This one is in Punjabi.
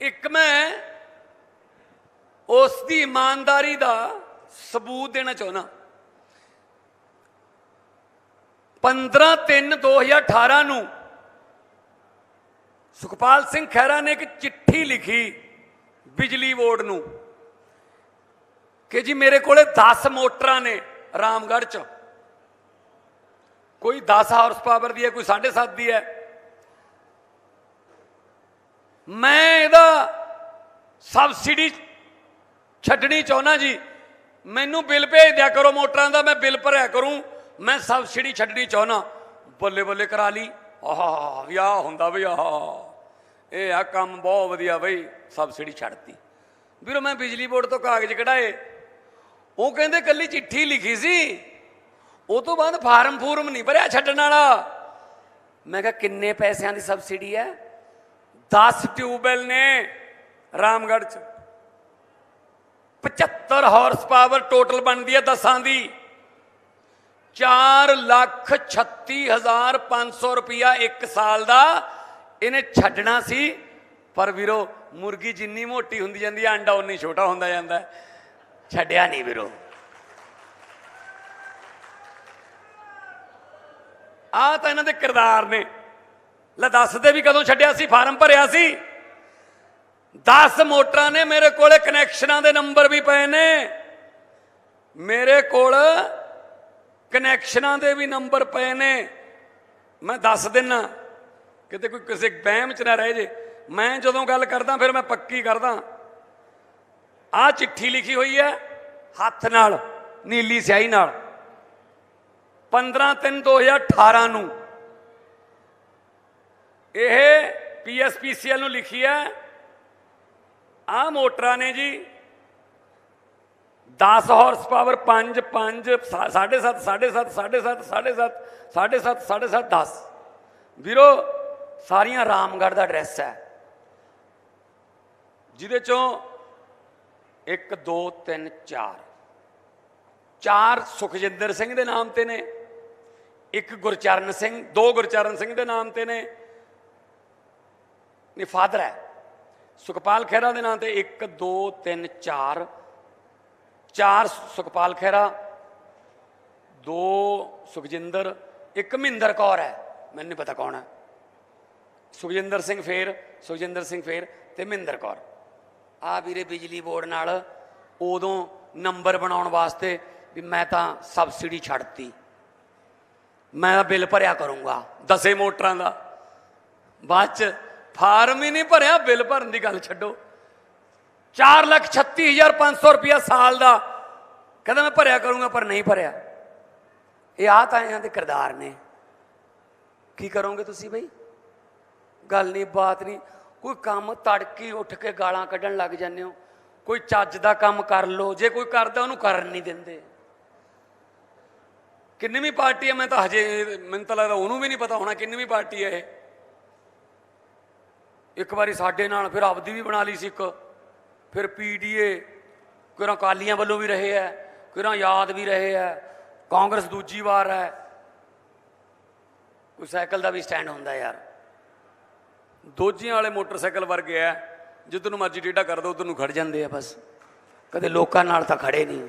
ਇੱਕ ਮੈਂ ਉਸ ਦੀ ਇਮਾਨਦਾਰੀ ਦਾ ਸਬੂਤ ਦੇਣਾ ਚਾਹੁੰਦਾ। 15 3 2018 ਨੂੰ ਸੁਖਪਾਲ ਸਿੰਘ ਖਹਿਰਾ ਨੇ ਇੱਕ ਚਿੱਠੀ ਲਿਖੀ ਬਿਜਲੀ ਬੋਰਡ ਨੂੰ ਕਿ ਜੀ ਮੇਰੇ ਕੋਲੇ 10 ਮੋਟਰਾਂ ਨੇ ਰਾਮਗੜ੍ਹ ਚ। ਕੋਈ 10 ਹਾਰਸ ਪਾਵਰ ਦੀ ਹੈ, ਕੋਈ 7.5 ਦੀ ਹੈ। ਮੈਂ ਸਬਸਿਡੀ ਛੱਡਣੀ ਚਾਹੁੰਦਾ ਜੀ। ਮੈਨੂੰ ਬਿੱਲ ਭੇਜ ਦਿਆ ਕਰੋ ਮੋਟਰਾਂ ਦਾ, ਮੈਂ ਬਿੱਲ ਭਰਿਆ ਕਰੂੰ। ਮੈਂ ਸਬਸਿਡੀ ਛੱਡਣੀ ਚਾਹੁੰਦਾ। ਬੱਲੇ ਬੱਲੇ ਕਰਾ ਲਈ। ਆਹ ਵਿਆਹ ਹੁੰਦਾ ਬਈ, ਆਹ। ਇਹ ਆ ਕੰਮ ਬਹੁਤ ਵਧੀਆ ਬਈ ਸਬਸਿਡੀ ਛੱਡਤੀ। ਵੀਰੋ, ਮੈਂ ਬਿਜਲੀ ਬੋਰਡ ਤੋਂ ਕਾਗਜ਼ ਕਢਾਏ। ਉਹ ਕਹਿੰਦੇ ਕੱਲੀ ਚਿੱਠੀ ਲਿਖੀ ਸੀ। ਉਹ ਤੋਂ ਬਾਅਦ ਫਾਰਮ ਫੂਰਮ ਨਹੀਂ ਭਰਿਆ ਛੱਡਣ ਵਾਲਾ। ਮੈਂ ਕਿਹਾ, ਕਿੰਨੇ ਪੈਸਿਆਂ ਦੀ ਸਬਸਿਡੀ ਹੈ? 10 ਟਿਊਬਵੈਲ ਨੇ। ਰਾਮਗੜ੍ਹ ਚ। 75 ਹਾਰਸ ਪਾਵਰ ਟੋਟਲ ਬਣਦੀ ਹੈ ਦਸਾਂ ਦੀ। 4 ਲੱਖ 36500 ਰੁਪਇਆ ਇੱਕ ਸਾਲ ਦਾ ਇਹਨੇ ਛੱਡਣਾ ਸੀ। ਪਰ ਵੀਰੋ, ਮੁਰਗੀ ਜਿੰਨੀ ਮੋਟੀ ਹੁੰਦੀ ਜਾਂਦੀ ਹੈ, ਅੰਡਾ ਉਨੀ ਛੋਟਾ ਹੁੰਦਾ ਜਾਂਦਾ ਛੱਡਿਆ ਨਹੀਂ ਵੀਰੋ। ਆ ਤਾਂ ਇਹਨਾਂ ਦੇ ਕਿਰਦਾਰ ਨੇ। ਲੈ ਦੱਸਦੇ ਵੀ ਕਦੋਂ ਛੱਡਿਆ ਸੀ, ਫਾਰਮ ਭਰਿਆ ਸੀ? 10 ਮੋਟਰਾਂ ਨੇ ਮੇਰੇ ਕੋਲੇ ਕਨੈਕਸ਼ਨਾਂ ਦੇ ਨੰਬਰ ਵੀ ਪਏ ਨੇ। ਮੇਰੇ ਕੋਲ ਕਨੈਕਸ਼ਨਾਂ ਦੇ ਵੀ ਨੰਬਰ ਪਏ ਨੇ। ਮੈਂ ਦੱਸ ਦਿੰਨਾ, ਕਿਤੇ ਕੋਈ ਕਿਸੇ ਬਹਿਮ ਚ ਨਾ ਰਹਿ ਜੇ। ਮੈਂ ਜਦੋਂ ਗੱਲ ਕਰਦਾ, ਫਿਰ ਮੈਂ ਪੱਕੀ ਕਰਦਾ। ਆ ਚਿੱਠੀ ਲਿਖੀ ਹੋਈ ਹੈ, ਹੱਥ ਨਾਲ, ਨੀਲੀ ਸਿਆਹੀ ਨਾਲ। 15 3 2018 ਨੂੰ। ਇਹ ਪੀਐਸਪੀਸੀਐਲ ਨੂੰ ਲਿਖੀ ਹੈ ਆ ਮੋਟਰਾਂ ਨੇ ਜੀ 10 ਹਾਰਸ ਪਾਵਰ 5 5 7.5 7.5 7.5 7.5 7.5 7.5 10 ਵੀਰੋ, ਸਾਰੀਆਂ ਰਾਮਗੜ੍ਹ ਦਾ ਐਡਰੈਸ ਹੈ। ਜਿਹਦੇ ਚੋਂ 1 2 3 4 ਚਾਰ ਸੁਖਜਿੰਦਰ ਸਿੰਘ ਦੇ ਨਾਮ ਤੇ ਨੇ, ਇੱਕ ਗੁਰਚਰਨ ਸਿੰਘ, ਦੋ ਗੁਰਚਰਨ ਸਿੰਘ ਦੇ ਨਾਮ ਤੇ ਨੇ। ਇਹ ਫਾਦਰ ਹੈ। ਸੁਖਪਾਲ ਖਹਿਰਾ ਦੇ ਨਾਂ ਤੇ 1 2 3 4 ਚਾਰ ਸੁਖਪਾਲ ਖਹਿਰਾ, ਦੋ ਸੁਖਜਿੰਦਰ, ਇੱਕ ਮਹਿੰਦਰ ਕੌਰ ਹੈ। ਮੈਨੂੰ ਨਹੀਂ ਪਤਾ ਕੌਣ ਹੈ। ਸੁਖਜਿੰਦਰ ਸਿੰਘ ਫੇਰ, ਸੁਖਜਿੰਦਰ ਸਿੰਘ ਫੇਰ ਤੇ ਮਹਿੰਦਰ ਕੌਰ। ਆ ਵੀਰੇ ਬਿਜਲੀ ਬੋਰਡ ਨਾਲ ਉਦੋਂ ਨੰਬਰ ਬਣਾਉਣ ਵਾਸਤੇ ਵੀ ਮੈਂ ਤਾਂ ਸਬਸਿਡੀ ਛੱਡਤੀ। ਮੈਂ ਤਾਂ ਬਿੱਲ ਭਰਿਆ ਕਰੂੰਗਾ, ਦਸੇ ਮੋਟਰਾਂ ਦਾ। ਬਾਅਦ ਚ ਫਾਰਮ ਹੀ ਨਹੀਂ ਭਰਿਆ, ਬਿੱਲ ਭਰਨ ਦੀ ਗੱਲ ਛੱਡੋ। 436500 ਰੁਪਇਆ ਸਾਲ ਦਾ। ਕਹਿੰਦਾ ਮੈਂ ਭਰਿਆ ਕਰੂੰਗਾ, ਪਰ ਨਹੀਂ ਭਰਿਆ। ਇਹ ਆ ਤਾਂ ਇਹਨਾਂ ਦੇ ਕਿਰਦਾਰ ਨੇ। ਕੀ ਕਰੋਗੇ ਤੁਸੀਂ ਬਈ? ਗੱਲ ਨਹੀਂ, ਬਾਤ ਨਹੀਂ। ਕੋਈ ਕੰਮ ਤੜਕੀ ਉੱਠ ਕੇ ਗਾਲਾਂ ਕੱਢਣ ਲੱਗ ਜਾਂਦੇ ਹੋ। ਕੋਈ ਚੱਜ ਦਾ ਕੰਮ ਕਰ ਲੋ ਜੇ ਕੋਈ ਕਰਦਾ, ਉਹਨੂੰ ਕਰਨ ਨਹੀਂ ਦਿੰਦੇ। ਕਿੰਨੀਵੀਂ ਪਾਰਟੀ ਹੈ, ਮੈਂ ਤਾਂ ਹਜੇ, ਮੈਨੂੰ ਤਾਂ ਲੱਗਦਾ ਉਹਨੂੰ ਵੀ ਨਹੀਂ ਪਤਾ ਹੋਣਾ ਕਿੰਨੀਵੀਂ ਪਾਰਟੀ ਹੈ ਇਹ। ਇੱਕ ਵਾਰੀ ਸਾਡੇ ਨਾਲ ਫਿਰ ਆਪਦੀ ਵੀ ਬਣਾ ਲਈ ਸੀ ਇੱਕ। ਫਿਰ ਪੀਡੀਏ ਕਿਰਾਂ ਕਾਲੀਆਂ ਵੱਲੋਂ ਵੀ ਰਹੇ ਹੈ ਕਿਰਾਂ ਯਾਦ ਵੀ ਰਹੇ ਹੈ, ਕਾਂਗਰਸ ਦੂਜੀ ਵਾਰ ਹੈ। ਕੋਈ ਸਾਈਕਲ ਦਾ ਵੀ ਸਟੈਂਡ ਹੁੰਦਾ ਯਾਰ। ਦੋਜੀਆਂ ਵਾਲੇ ਮੋਟਰਸਾਈਕਲ ਵਰਗੇ ਆ ਜਿੱਦ ਨੂੰ ਮਰਜ਼ੀ ਟੇਢਾ ਕਰ ਦੋ, ਉਧਰ ਨੂੰ ਖੜ ਜਾਂਦੇ ਆ ਬਸ। ਕਦੇ ਲੋਕਾਂ ਨਾਲ ਤਾਂ ਖੜੇ ਨਹੀਂ।